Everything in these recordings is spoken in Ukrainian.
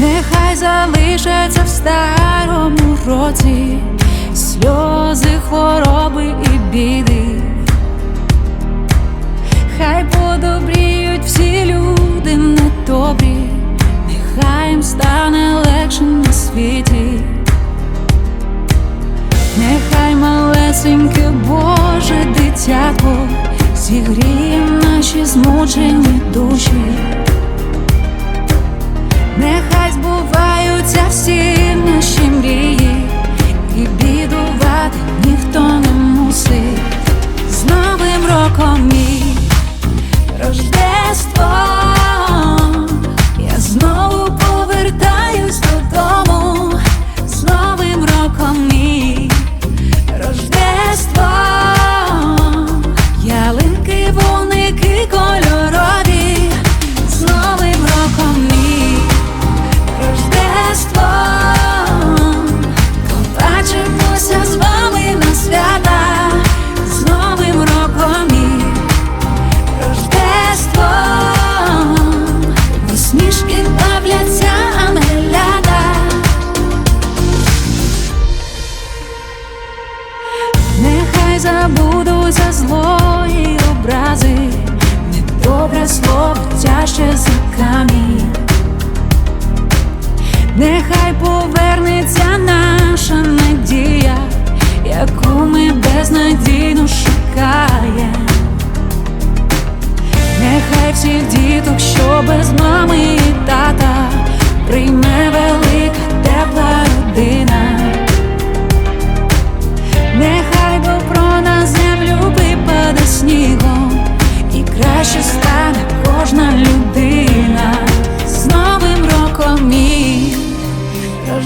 Нехай залишаться в старому році сльози, хвороби і біди. Малесеньке Боже дитятко зігріє наші змучені душі. Нехай збуваються всі наші мрії, і бідувати ніхто не мусить. З Новим роком мій Рождество, Нехай за злої образи, недобре слово тяжче за камінь. Нехай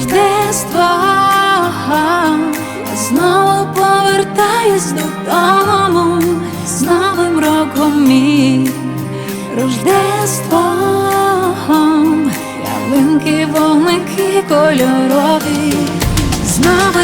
рождества я знову повертаюсь додому з новим роком мій. Рождеством, ялинки, вогники кольорові. З новим